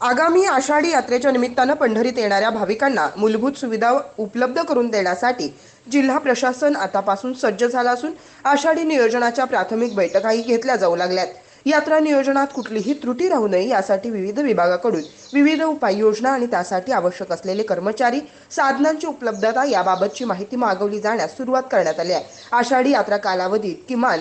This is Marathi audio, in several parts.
आगामी आषाढी यात्रेच्या निमित्तानं पंढरीत येणाऱ्या भाविकांना मूलभूत सुविधा उपलब्ध करून देण्यासाठी जिल्हा प्रशासन आतापासून सज्ज झालं असून आषाढी नियोजनाच्या प्राथमिक बैठकाही घेतल्या जाऊ लागल्यात. यात्रा नियोजनात कुठलीही त्रुटी राहू नये यासाठी विविध विभागाकडून विविध उपाययोजना आणि त्यासाठी आवश्यक असलेले कर्मचारी साधनांची उपलब्धता याबाबतची माहिती मागवली जाण्यास सुरुवात करण्यात आली आहे. आषाढी यात्रा कालावधीत किमान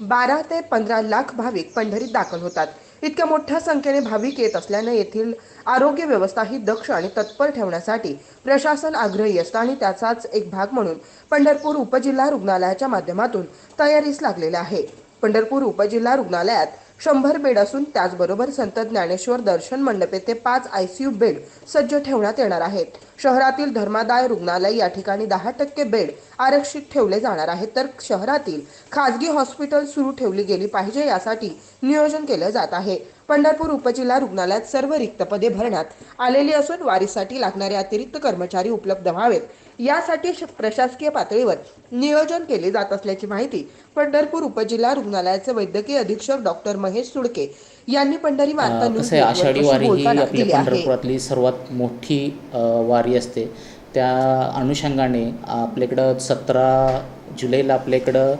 बारा ते पंधरा लाख भाविक पंढरीत दाखल होतात. इतक्या मोठ्या संख्येने भाविक येत असल्याने येथील आरोग्य व्यवस्था ही दक्ष आणि तत्पर ठेवण्यासाठी प्रशासन आग्रही असतं आणि त्याचाच एक भाग म्हणून पंढरपूर उपजिल्हा रुग्णालयाच्या माध्यमातून तयारीस लागलेला आहे पंढरपूर उपजिल्हा रुग्णालयात शंभर बेड असून त्याचबरोबर संत ज्ञानेश्वर दर्शन मंडप येथे पाच आयसीयू बेड सज्ज ठेवण्यात येणार आहेत. शहरातील धर्मादाय रुग्णालय या ठिकाणी दहा टक्के बेड आरक्षित ठेवले जाणार आहेत. तर शहरातील खाजगी हॉस्पिटल सुरू ठेवली गेली पाहिजे यासाठी नियोजन केलं जात आहे. पंढरपूर उपजिल्हा रुग्णालयात सर्व रिक्त पदे भरण्यात आलेली असून वारीसाठी लागणारे अतिरिक्त कर्मचारी उपलब्ध व्हावेत. यासाठी प्रशासकीय पातळीवर नियोजन केले जात असल्याची माहिती पंढरपूर उपजिल्हा रुग्णालयाचे वैद्यकीय अधीक्षक डॉक्टर महेश सुडके यांनी पंढरी कसं आहे आषाढी वारी ही आपल्या पंढरपुरातली सर्वात मोठी वारी असते. त्या अनुषंगाने आपल्याकडं सतरा जुलैला आपल्याकडं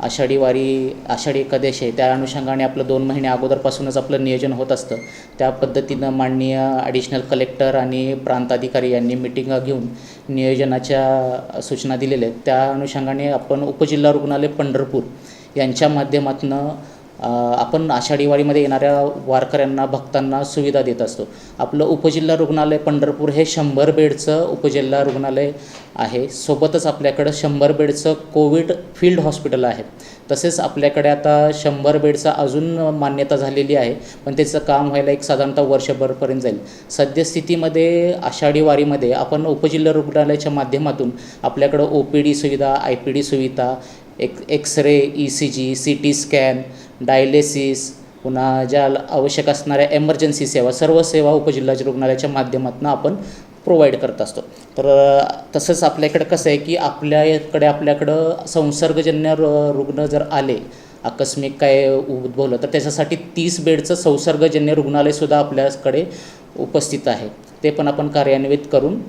आषाढी वारी आषाढी एकादशी आहे. त्या अनुषंगाने आपलं दोन महिने अगोदरपासूनच आपलं नियोजन होत असतं. त्या पद्धतीनं माननीय ॲडिशनल कलेक्टर आणि प्रांताधिकारी यांनी मिटिंगा घेऊन नियोजनाच्या सूचना दिलेल्या आहेत. त्या अनुषंगाने आपण उपजिल्हा रुग्णालय पंढरपूर यांच्या माध्यमातून आपण आषाढी वारीमध्ये येणाऱ्या वारकऱ्यांना भक्तांना सुविधा देत असतो. आपलं उपजिल्हा रुग्णालय पंढरपूर हे शंभर बेडचं उपजिल्हा रुग्णालय आहे. सोबतच आपल्याकडं शंभर बेडचं कोविड फील्ड हॉस्पिटल आहे. तसेच आपल्याकडे आता शंभर बेडचं अजून मान्यता झालेली आहे. पण त्याचं काम व्हायला एक साधारणतः वर्षभरपर्यंत जाईल. सद्यस्थितीमध्ये आषाढी वारीमध्ये आपण उपजिल्हा रुग्णालयाच्या माध्यमातून आपल्याकडं ओ पी डी सुविधा आय पी डी सुविधा एक X ray E C G C T scan dialysis पुन्हा ज्या आवश्यक असणाऱ्या एमर्जन्सी सेवा सर्व सेवा उपजिल्ह्याच्या रुग्णालयाच्या माध्यमातून आपण प्रोव्हाइड करत असतो. तर तसंच आपल्याकडं कसं आहे की आपल्याकडे आपल्याकडं संसर्गजन्य रुग्ण जर आले आकस्मिक काय उद्भवलं तर त्याच्यासाठी तीस बेडचं संसर्गजन्य रुग्णालयसुद्धा आपल्याकडे उपस्थित आहे. ते पण आपण कार्यान्वित करून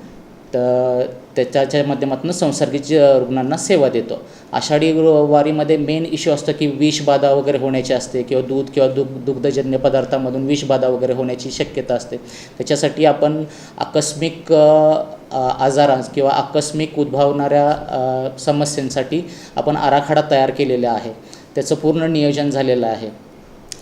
तर त्याच्याच्या माध्यमातून संसर्गित रुग्णांना सेवा देतो. आषाढी वारीमध्ये मेन इश्यू असतं की विषबाधा वगैरे होण्याची असते किंवा दूध किंवा दुग दुग्धजन्य पदार्थामधून विषबाधा वगैरे होण्याची शक्यता असते. त्याच्यासाठी आपण आकस्मिक आजारां आजारांस किंवा आकस्मिक उद्भवणाऱ्या समस्यांसाठी आपण आराखडा तयार केलेला आहे. त्याचं पूर्ण नियोजन झालेलं आहे.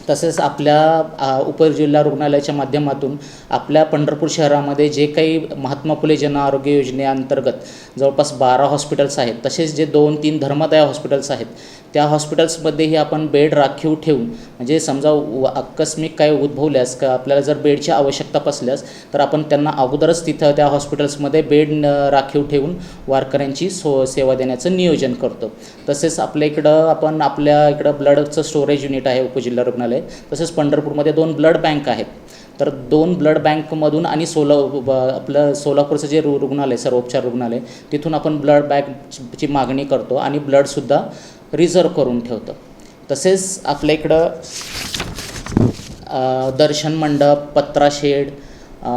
तसेच आपल्या उपजिल्हा रुग्णालयाच्या माध्यमातून आपल्या पंढरपूर शहरामध्ये जे काही महात्मा फुले जन आरोग्य योजनेअंतर्गत जवळपास बारा हॉस्पिटल्स आहेत. तसेच जे दोन तीन धर्मदाय हॉस्पिटल्स आहेत त्या हॉस्पिटल्समध्येही आपण बेड राखीव ठेवून म्हणजे समजा व- आकस्मिक काय उद्भवल्यास का आपल्याला जर बेडची आवश्यकता पसल्यास तर आपण त्यांना अगोदरच तिथं त्या हॉस्पिटल्समध्ये बेड राखीव ठेवून वारकऱ्यांची सो सेवा देण्याचं नियोजन करतो. तसेच आपल्या इकडं आपण आपल्या इकडं ब्लडचं स्टोरेज युनिट आहे उपजिल्हा रुग्णालय. तसेच पंढरपूरमध्ये दोन ब्लड बँक आहेत. तर दोन ब्लड बँकमधून आणि सोला आपलं सोलापूरचं जे रु रुग्णालय सर्वोपचार रुग्णालय तिथून आपण ब्लड बँकची मागणी करतो आणि ब्लडसुद्धा रिझर्व करून ठेवतो. तसेच आपल्या इकडं दर्शन मंडप पत्रा शेड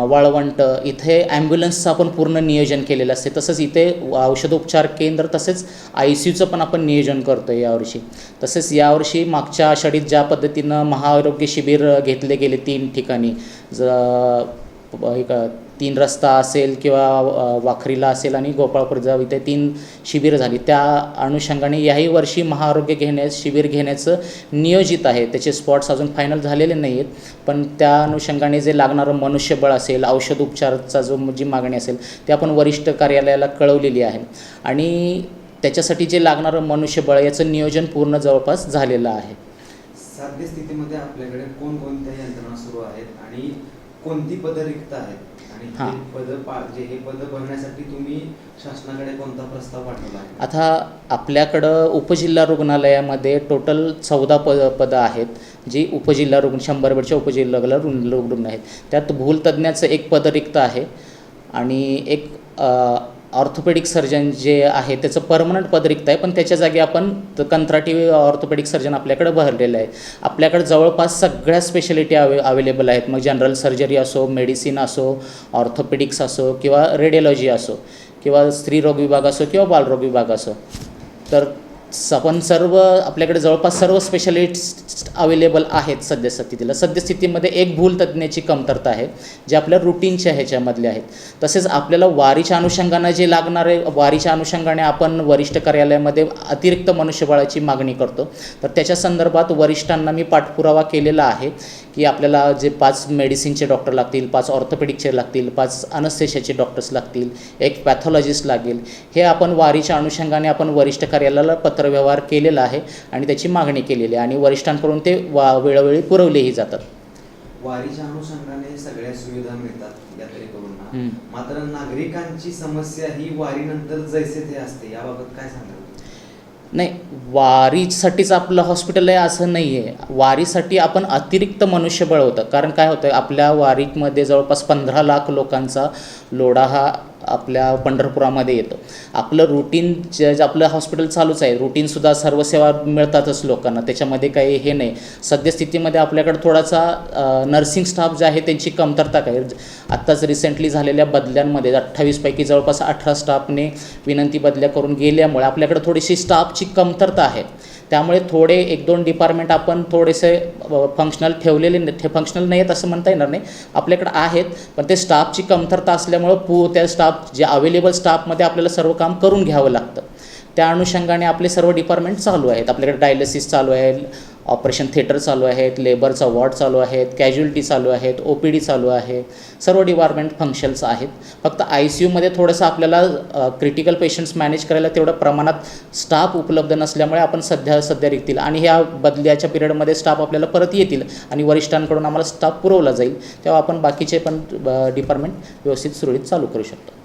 वाळवंट इथे ॲम्ब्युलन्सचं आपण पूर्ण नियोजन केलेलं असते. तसंच इथे औषधोपचार केंद्र तसेच आय सी यूचं पण आपण नियोजन करतो आहे यावर्षी तसेच यावर्षी मागच्या आषाढीत ज्या पद्धतीनं महाआरोग्य शिबिर घेतले गेले तीन ठिकाणी ज तीन रस्ता असेल किंवा वाखरीला असेल आणि गोपाळपूर जाऊ इथे तीन शिबिरं झाली. त्या अनुषंगाने याही वर्षी महाआरोग्य घेण्यास शिबिर घेण्याचं नियोजित आहे. त्याचे स्पॉट्स अजून फायनल झालेले नाही आहेत पण त्या अनुषंगाने जे लागणारं मनुष्यबळ असेल औषध उपचारचा जो जी मागणी असेल ते आपण वरिष्ठ कार्यालयाला कळवलेली आहे. आणि त्याच्यासाठी जे लागणारं मनुष्यबळ याचं नियोजन पूर्ण जवळपास झालेलं आहे. सद्य स्थितीमध्ये आपल्याकडे कोणकोणत्या यंत्रणा सुरू आहेत आणि कोणती पदं रिक्त आहेत? हां. आता आपल्याकडं उपजिल्हा रुग्णालयामध्ये टोटल चौदा पद पदं आहेत जी उपजिल्हा रुग्ण शंभर बेडच्या उपजिल्हा रुग्ण रुग्ण आहेत त्यात भूलतज्ञाचं एक पद रिक्त आहे आणि एक ऑर्थोपेडिक सर्जन जे आहे त्याचं परमनंट पद रिक्त आहे पण त्याच्या जागी आपण कंत्राटी ऑर्थोपेडिक सर्जन आपल्याकडे भरलेलं आहे. आपल्याकडे जवळपास सगळ्या स्पेशालिटी अवे अवेलेबल आहेत. मग जनरल सर्जरी असो मेडिसिन असो ऑर्थोपेडिक्स असो किंवा रेडिओलॉजी असो किंवा स्त्रीरोग विभाग असो किंवा बालरोग विभाग असो. तर आपण सर्व आपल्याकडे जवळपास सर्व स्पेशालिस्ट अवेलेबल आहेत सद्यस्थितीला. सद्यस्थितीमध्ये एक भूल तज्ज्ञाची कमतरता आहे जे आपल्या रुटीनच्या ह्याच्यामधले आहेत. तसेच आपल्याला वारीच्या अनुषंगानं जे लागणारे वारीच्या अनुषंगाने आपण वरिष्ठ कार्यालयामध्ये अतिरिक्त मनुष्यबळाची मागणी करतो. तर त्याच्या संदर्भात वरिष्ठांना मी पाठपुरावा केलेला आहे की आपल्याला जे पाच मेडिसिनचे डॉक्टर लागतील पाच ऑर्थोपेडिकचे लागतील पाच अनस्थेशियाचे डॉक्टर्स लागतील एक पॅथॉलॉजिस्ट लागेल हे आपण वारीच्या अनुषंगाने आपण वरिष्ठ कार्यालयाला पत्र पत्रव्यवहार केलेला आहे आणि त्याची मागणी केलेली आहे. आणि वरिष्ठांकडून ते वा वेळोवेळी पुरवलेही जातात. वारीच्या अनुषंगाने सगळ्या सुविधा मिळतात यात्रेकरूंना. मात्र नागरिकांची समस्या ही वारीनंतर जैसे ते असते याबाबत काय सांगाल? नाही वारीसाठीच आपलं हॉस्पिटल आहे असं नाही आहे वारीसाठी आपण अतिरिक्त मनुष्यबळ होतं. कारण काय होतं आपल्या वारीमध्ये जवळपास पंधरा लाख लोकांचा लोढा हा आपल्या पंढरपुरामध्ये येतो. आपलं रुटीन जे जे आपलं हॉस्पिटल चालूच आहे रुटीनसुद्धा सर्व सेवा मिळतातच लोकांना. त्याच्यामध्ये काही हे नाही. सद्यस्थितीमध्ये आपल्याकडे थोडासा नर्सिंग स्टाफ जे आहे त्यांची कमतरता काय? आत्ताच रिसेंटली झालेल्या बदल्यांमध्ये अठ्ठावीसपैकी जवळपास अठरा स्टाफने विनंती बदल्या करून गेल्यामुळे आपल्याकडे थोडीशी स्टाफची कमतरता आहे. त्यामुळे थोडे एक दोन डिपार्टमेंट आपण थोडेसे फंक्शनल ठेवलेले नाही ठे फंक्शनल नाही आहेत असं म्हणता येणार नाही. आपल्याकडे आहेत पण ते स्टाफची कमतरता असल्यामुळं पू त्या स्टाफ जे अवेलेबल स्टाफमध्ये आपल्याला सर्व काम करून घ्यावं लागतं. त्या अनुषंगाने आपले सर्व डिपार्टमेंट चालू आहेत. आपल्याकडे डायलिसिस चालू आहे ऑपरेशन थिएटर चालू आहेत लेबरचा वॉर्ड चालू आहेत कॅज्युअलिटी चालू आहेत ओ पी डी चालू आहे सर्व डिपार्टमेंट फंक्शन्स आहेत. फक्त आय सी यूमध्ये थोडंसं आपल्याला क्रिटिकल पेशंट्स मॅनेज करायला तेवढ्या प्रमाणात स्टाफ उपलब्ध नसल्यामुळे आपण सध्या सध्या रिकतील. आणि ह्या बदल्याच्या पिरियडमध्ये स्टाफ आपल्याला परत येतील आणि वरिष्ठांकडून आम्हाला स्टाफ पुरवला जाईल. तेव्हा आपण बाकीचे पण डिपार्टमेंट व्यवस्थित सुरळीत चालू करू शकतो.